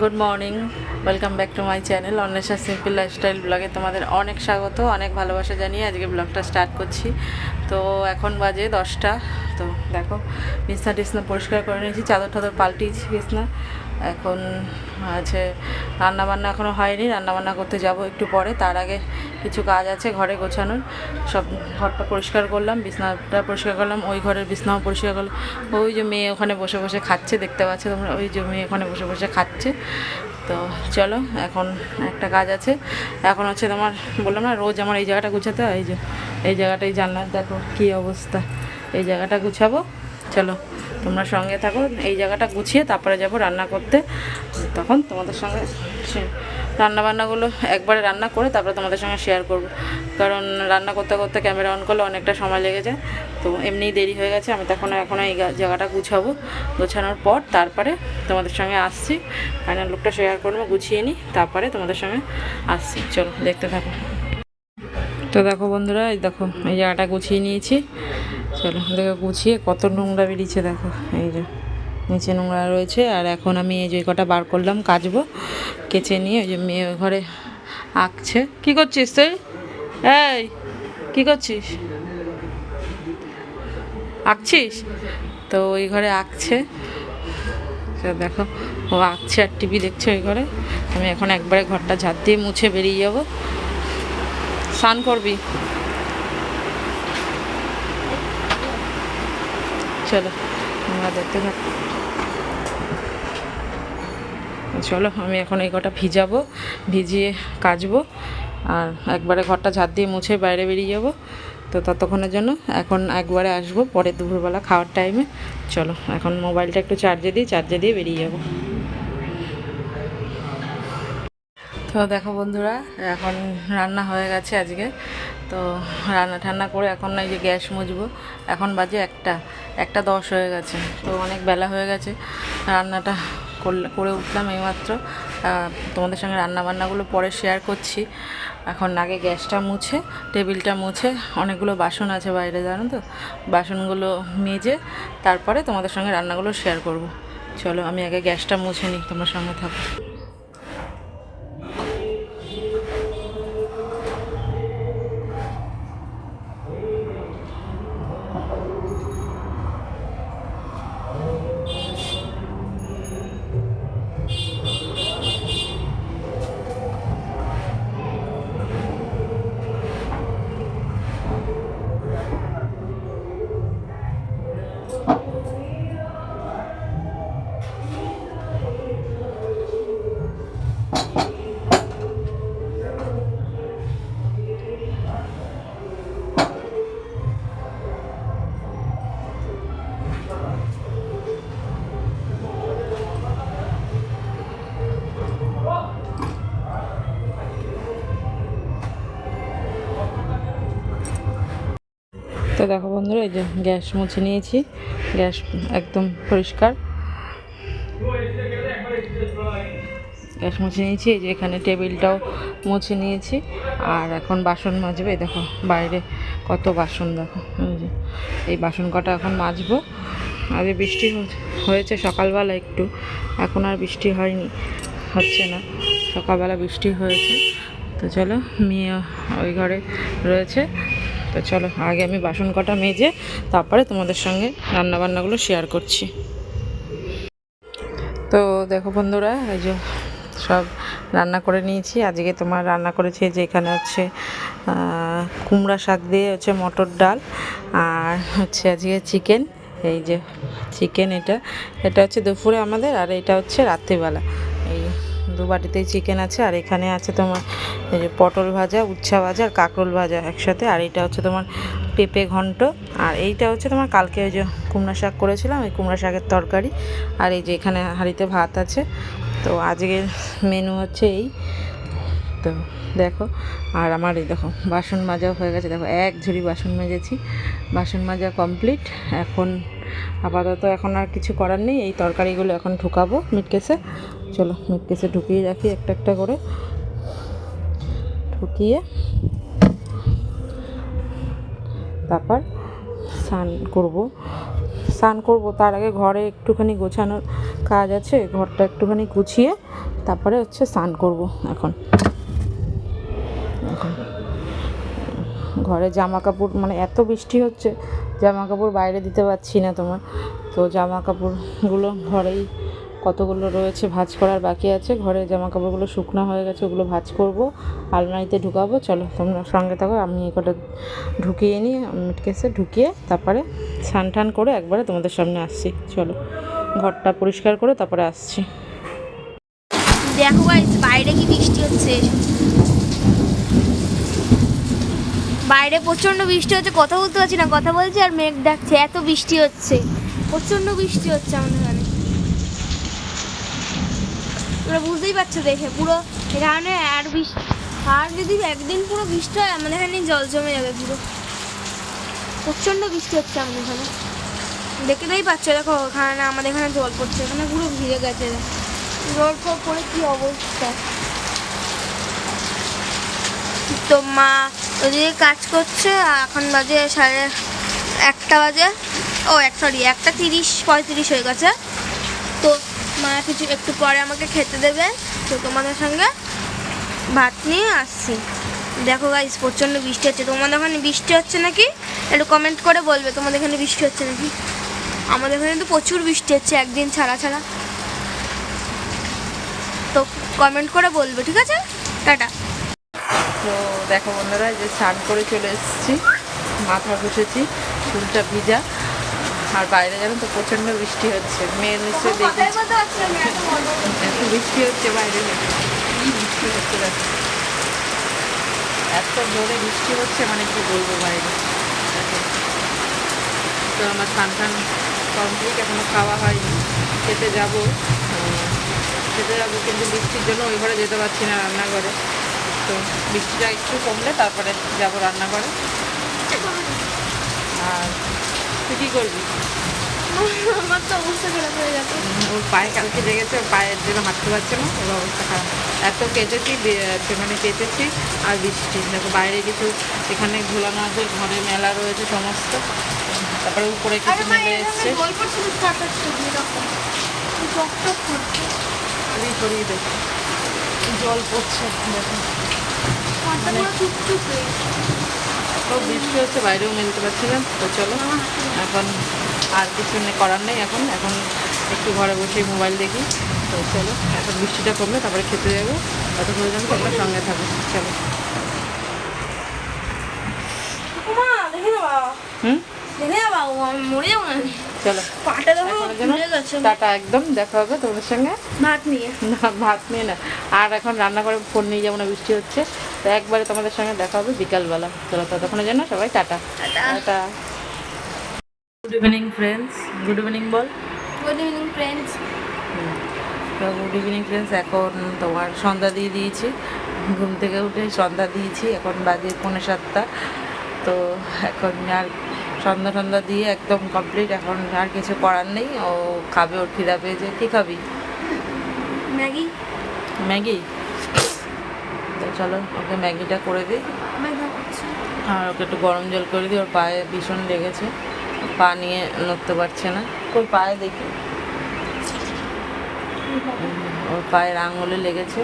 Good morning. Welcome back to my channel Anwesha simple lifestyle ব্লগে তোমাদের অনেক স্বাগত, অনেক ভালোবাসা জানিয়ে আজকে ব্লগটা স্টার্ট করছি। তো এখন বাজে দশটা, তো দেখো, বিছনা টিসনা পরিষ্কার করে নিয়েছি, চাদর টাদর পাল্টিয়েছি বিছনা। এখন আছে, রান্নাবান্না এখনও হয়নি, রান্নাবান্না করতে যাব একটু পরে, তার আগে কিছু কাজ আছে ঘরে গোছানোর। সব ঘরটা পরিষ্কার করলাম, বিছনাটা পরিষ্কার করলাম, ওই ঘরের বিছনাও পরিষ্কার করলাম। ওই যে মেয়ে ওখানে বসে বসে খাচ্ছে, দেখতে পাচ্ছ তোমরা, ওই যে মেয়ে ওখানে বসে বসে খাচ্ছে। তো চলো, এখন একটা কাজ আছে। এখন হচ্ছে তোমার, বললাম না, রোজ আমার এই জায়গাটা গুছাতে হয়, এই যে, এই জায়গাটাই জানলার দেখো কী অবস্থা। এই জায়গাটা গুছাবো, চলো, তোমরা সঙ্গে থাকো, এই জায়গাটা গুছিয়ে তারপরে যাব রান্না করতে। তখন তোমাদের সঙ্গে সে- রান্না বান্নাগুলো একবারে রান্না করে তারপরে তোমাদের সঙ্গে শেয়ার করব। কারণ রান্না করতে করতে ক্যামেরা অন করলে অনেকটা সময় লেগে যায়। তো এমনিই দেরি হয়ে গেছে, আমি তখন এখন এই জায়গাটা গুছাবো। গোছানোর পর তারপরে তোমাদের সঙ্গে আসছি। ফাইনাল লুকটা শেয়ার করব, গুছিয়ে নিই, তারপরে তোমাদের সঙ্গে আসছি। চলো, দেখতে থাকো। তো দেখো বন্ধুরা, এই দেখো, এই জায়গাটা গুছিয়ে নিয়েছি। চলো, দেখো গুছিয়ে কত নোংরা বেরিয়েছে, দেখো, এই যে। নিচে নোংরা রয়েছে। আর এখন আমি এই যে কটা বার করলাম কাচবো, কেচে নিয়ে ওই যে মেয়ে ঘরে আঁকছে। কি করছিস তুই? এই, কি করছিস? আঁকছিস? তো ওই ঘরে আঁকছে। তো দেখো, ও আঁকছে আর টিভি দেখছে ওই ঘরে। আমি এখন একবারে ঘরটা ঝাড় দিয়ে মুছে বেরিয়ে যাব। স্নান করবি? চলো আমরা দেখতে থাক। চলো, আমি এখন এই কটা ভিজাবো, ভিজিয়ে কাচবো, আর একবারে ঘরটা ঝাড় দিয়ে মুছে বাইরে বেরিয়ে যাব। তো ততক্ষণের জন্য এখন একবারে আসব পরে দুপুরবেলা খাওয়ার টাইমে চলো, এখন মোবাইলটা একটু চার্জে দিই চার্জে দিয়ে বেরিয়ে যাব। তো দেখো বন্ধুরা, এখন রান্না হয়ে গেছে আজকে। তো রান্না ঠান্না করে এখন এই যে গ্যাস মুছবো, এখন বাজে একটা একটা দশ হয়ে গেছে। তো অনেক বেলা হয়ে গেছে, রান্নাটা করে উঠলাম এইমাত্র। তোমাদের সঙ্গে রান্না বান্নাগুলো পরে শেয়ার করছি। এখন আগে গ্যাসটা মুছে, টেবিলটা মুছে, অনেকগুলো বাসন আছে বাইরে, জানো তো? বাসনগুলো মেজে তারপরে তোমাদের সঙ্গে রান্নাগুলো শেয়ার করব। চলো, আমি আগে গ্যাসটা মুছে নিই, তোমার সঙ্গে থাকো। তো দেখো বন্ধুরা, এই যে গ্যাস মুছে নিয়েছি। গ্যাস একদম পরিষ্কার। গ্যাস মুছে নিয়েছি, এই যে এখানে টেবিলটাও মুছে নিয়েছি। আর এখন বাসন মাজবে দেখো বাইরে কত বাসন, দেখো, এই বাসন কটা এখন মাজবো। আগে বৃষ্টি হয়েছে সকালবেলা একটু, এখন আর বৃষ্টি হয়নি, হচ্ছে না। সকালবেলা বৃষ্টি হয়েছে। তো চলো, মেয়ে ওই ঘরে রয়েছে। তো চলো, আগে আমি বাসন কটা মেজে তারপরে তোমাদের সঙ্গে রান্নাবান্নাগুলো শেয়ার করছি। তো দেখো বন্ধুরা, এই যে সব রান্না করে নিয়েছি। আজকে তোমার রান্না করেছি যে এখানে হচ্ছে কুমড়া শাক দিয়ে হচ্ছে মটর ডাল আর হচ্ছে আজকে চিকেন। এই যে চিকেন এটা এটা হচ্ছে দুপুরে আমাদের আর এটা হচ্ছে রাত্রিবেলা। দু বাটিতেই চিকেন আছে, আর এখানে আছে তোমার পটল ভাজা, উচ্ছা ভাজা আর কাঁকরোল ভাজা একসাথে, আর এটা হচ্ছে তোমার পেঁপে ঘন্ট, আর এইটা হচ্ছে তোমার কালকে ওই যে কুমড়া শাক করেছিলাম, ওই কুমড়া শাকের তরকারি, আর এই যে এখানে হাঁড়িতে ভাত আছে, তো আজকের মেনু হচ্ছে এই, তো দেখো, আর আমার এই দেখো, বাসন মাজা হয়ে গেছে, দেখো এক ঝুড়ি বাসন মেজেছি, বাসন মাজা কমপ্লিট এখন আপাতত এখন আর কিছু করার নেই, এই তরকারিগুলো এখন ঢুকাবো মিটকেসে চলো মিটকেসে ঢুকিয়ে রাখি একটা একটা করে। ঢুকিয়ে তারপর স্নান করব। স্নান করব, তার আগে ঘরে একটুখানি গোছানোর কাজ আছে, ঘরটা একটুখানি গুছিয়ে তারপরে হচ্ছে স্নান করব এখন। এখন ঘরে জামা কাপড় মানে এত বৃষ্টি হচ্ছে জামা কাপড় বাইরে দিতে পারছি না তোমার। তো জামা কাপড়গুলো ঘরেই কতগুলো রয়েছে ভাজ করার বাকি আছে। ঘরে জামা কাপড়গুলো শুকনো হয়ে গেছে, ওগুলো ভাজ করব, আলমারিতে ঢুকাবো। চলো, তোমরা সঙ্গে থাকো, আমি কটা ঢুকিয়ে নিই মিটকেসে ঢুকিয়ে তারপরে স্নান টান করে একবারে তোমাদের সামনে আসছি। চলো, ঘরটা পরিষ্কার করে তারপরে আসছি। দেখো বাইরে কি বৃষ্টি হচ্ছে? বাইরে প্রচণ্ড বৃষ্টি হচ্ছে, কথা বলতে পারছি না, কথা বলছি আর মেঘ ডাকছে, এত বৃষ্টি হচ্ছে প্রচণ্ড বৃষ্টি হচ্ছে আমাদের এখানে। তোমরা বুঝতেই পারছ দেখে, পুরো এখানে আর বৃষ্টি, আর যদি একদিন পুরো বৃষ্টি হয়, আমাদের এখানে জল জমে যাবে পুরো। প্রচণ্ড বৃষ্টি হচ্ছে আমাদের এখানে। দেখতেই পাচ্ছ, দেখো ওখানে আমাদের এখানে জল পড়ছে এখানে পুরো ভিজে গেছে। জল পড়ে কি অবস্থা? তো মা ওদিকে কাজ করছে, আর এখন বাজে সাড়ে একটা বাজে। ও, এক সরি একটা তিরিশ, পঁয়ত্রিশ হয়ে গেছে। তো মা কিছু একটু পরে আমাকে খেতে দেবে, তো তোমাদের সঙ্গে ভাত নিয়ে আসছি। দেখো গাইস প্রচণ্ড বৃষ্টি হচ্ছে। তোমাদের ওখানে বৃষ্টি হচ্ছে নাকি? একটু কমেন্ট করে বলবে, তোমাদের এখানে বৃষ্টি হচ্ছে নাকি? আমাদের এখানে তো প্রচুর বৃষ্টি হচ্ছে, একদিন ছাড়া ছাড়া। তো কমেন্ট করে বলবে, ঠিক আছে? টাটা। তো দেখো বন্ধুরা যে স্নান করে চলে এসেছি। মাথা ঘষেছি চুলটা ভিজা। আর বাইরে জানো তো প্রচণ্ড বৃষ্টি হচ্ছে। মেয়ের নিশ্চয়ই দেখেছি। এত বৃষ্টি হচ্ছে বাইরে কি বৃষ্টি হচ্ছে দেখো। এত জোরে বৃষ্টি হচ্ছে মানে কি বলব বাইরে। তো আমার স্নান টান কমপ্লিট এখনও খাওয়া হয়নি। খেতে যাব। খেতে যাব কিন্তু বৃষ্টির জন্য ওই ঘরে যেতে পারছি না রান্নাঘরে। তো বৃষ্টিটা একটু কমলে তারপরে যাব রান্নাঘরে। আর তুই কী করবি? আমার তো অবস্থা খারাপ হয়ে যাবে ওর পায়ে কালকে লেগেছে ওর পায়ের জন্য হাঁটতে পারছে না ওর অবস্থা খারাপ। এত কেটেছি সেখানে কেটেছি আর বৃষ্টি। দেখো বাইরে কিছু এখানে ঝোলানো আছে ঘরে মেলা রয়েছে সমস্ত। তারপরে উপরে কিছু মেলে এসছে। জল পড়ছে দেখো। মাথা পুরো চুপচুপ হয়ে তো বৃষ্টি হচ্ছে বাইরেও মেলতে পারছি না তো চলো। এখন আর কিছু নেই করার নেই এখন। এখন একটু ঘরে বসে মোবাইল দেখি তো চলো। এখন বৃষ্টিটা কমলে তারপরে খেতে যাব। ততক্ষণ পর্যন্ত তোমরা সঙ্গে থাকো। চলো। হুম? না বাবা মরে যাব না। চলো। টাটা একদম দেখা হবে তোমাদের সঙ্গে। ভাত নিয়ে। না ভাত নিয়ে না। আর এখন রান্না করে ফোন নিয়ে যাব না বৃষ্টি হচ্ছে। তো একবারে তোমাদের সঙ্গে দেখা হবে বিকালবেলা। চলো ততক্ষণের জন্য সবাই tata. Tata. Tata. Good evening friends good evening বল। গুড ইভিনিং ফ্রেন্ডস তো গুড ইভিনিং ফ্রেন্ডস এখন তোমার সন্ধ্যা দিয়ে দিয়েছি। ঘুম থেকে উঠে সন্ধ্যা দিয়েছি। এখন বাজে পৌনে সাতটা। তো এখন আর সন্ধ্যা সন্ধ্যা দিয়ে একদম কমপ্লিট এখন আর কিছু করার নেই। ও খাবে ওর খিদা পেয়েছে। কী খাবি? ম্যাগি। ম্যাগি? তো চলো ওকে ম্যাগিটা করে দিই। আর ওকে একটু গরম জল করে দিই। ওর পায়ে ভীষণ লেগেছে। পা নিয়ে নড়তে পারছে না। ওর পায়ে দেখি। ওর পায়ের আঙুলে লেগেছে।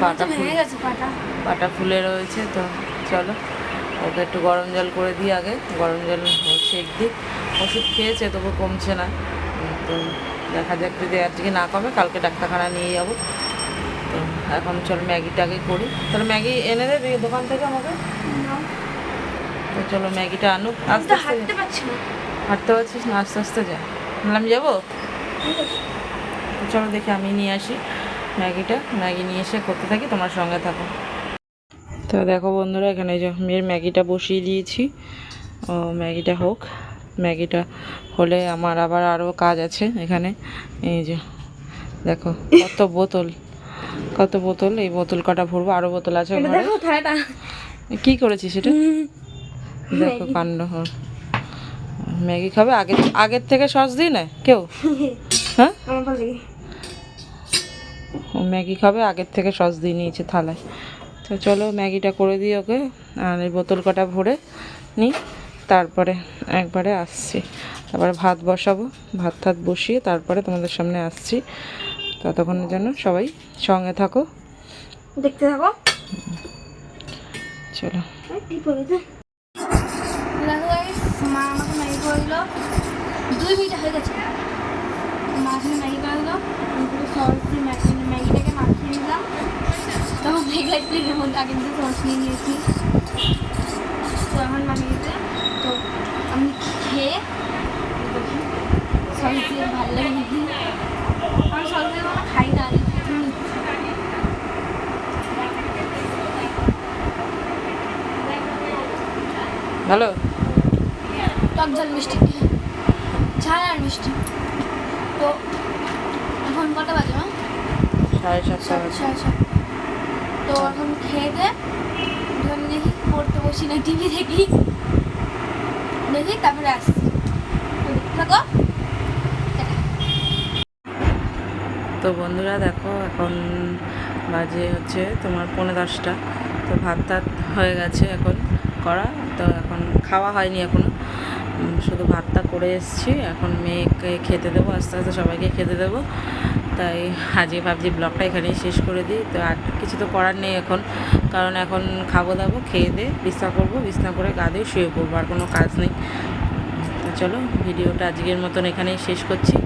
পাটা ফুলে ভেঙে গেছে পাটা। পাটা ফুলে রয়েছে তো চলো। ওকে একটু গরম জল করে দিই আগে। গরম জল সেক দিই ওষুধ খেয়েছে তবু কমছে না। তো দেখা যাক যদি আজকে না কমে কালকে ডাক্তারখানা নিয়ে যাব। তো এখন চল ম্যাগিটাকে করি। তাহলে ম্যাগি এনে দেবে দোকান থেকে আমাকে। তো চলো ম্যাগিটা আনুক। আমি আস্তে আস্তে হাঁটতে পারছি না। হাঁটতে পারছিস না? আস্তে আস্তে যা। বললাম যাব? চলো দেখি আমি নিয়ে আসি ম্যাগিটা। ম্যাগি নিয়ে এসে করতে থাকি তোমার সঙ্গে থাকো। তো দেখো বন্ধুরা এখানে এই যে মেয়ের ম্যাগিটা বসিয়ে দিয়েছি। ও ম্যাগিটা হোক ম্যাগিটা হলে আমার আবার আরও কাজ আছে এখানে। এই যে দেখো কত বোতল কত বোতল এই বোতল কটা ভরবো আরও বোতল আছে কি করেছিস সেটা দেখো কাণ্ড ওর। ম্যাগি খাবে? আগে আগের থেকে সস দিই না কেউ? হ্যাঁ? ম্যাগি খাবে আগের থেকে সস দিয়ে নিয়েছে থালায়। তো চলো ম্যাগিটা করে দিই ওকে আর এই বোতল কটা ভরে নিই তারপরে একবারে আসছি। তারপরে ভাত বসাবো ভাত টাত বসিয়ে তারপরে তোমাদের সামনে আসছি। ততক্ষণের জন্য সবাই সঙ্গে থাকো। দেখতে থাকো। চলো। মা আমাকে ম্যাগি করে দিল। দুই মিনিট হয়ে গেছে। মা ম্যাগি করে দিল। ম্যাগিটাকে মাখিয়ে নিলাম। তো মেঘলা প্লেটের মধ্যে আগে থেকে সস নিয়ে নিয়েছি। তো মাখিয়ে দিতে। তো আমি খেয়ে সস দিয়ে ভালো লাগে দেখি আমি সস দিয়ে খাই না। ভালো? টক ঝাল মিষ্টি। ঝাল আর মিষ্টি। তো এখন কটা বাজে সাড়ে সাতটা। সাড়ে সাত তো এখন খেয়ে দে। দেখি পড়তে বসি না টিভি দেখি। দেখি তারপরে আসছি। থাকো। তো বন্ধুরা দেখো এখন বাজে হচ্ছে তোমার পৌনে দশটা। তো ভাত টাত হয়ে গেছে এখন করা। তো এখন খাওয়া হয়নি এখনও। উম, শুধু ভাতটা করে এসেছি। এখন মেয়েকে খেতে দেবো আস্তে আস্তে সবাইকে খেতে দেবো। তাই আজকে ভাবছি ব্লগটা এখানেই শেষ করে দিই। তো আর কিছু তো করার নেই এখন। কারণ এখন খাব দাবো, খেয়ে দিয়ে বিছনা করব, বিছনা করে গা দিয়ে শুয়ে পড়ব, আর কোনো কাজ নেই। তো চলো, ভিডিওটা আজকের মতন এখানেই শেষ করছি।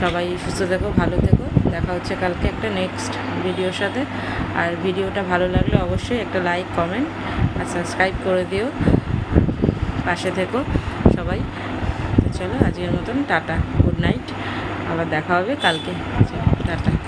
সবাই সুস্থ থেকো, ভালো থেকো। দেখা হচ্ছে কালকে একটা নেক্সট ভিডিওর সাথে। আর ভিডিওটা ভালো লাগলে অবশ্যই একটা লাইক কমেন্ট আর সাবস্ক্রাইব করে দিও। পাশে থেকো সবাই। চলো, আজকের মতন টাটা গুড নাইট আবার দেখা হবে কালকে। চলো টাটা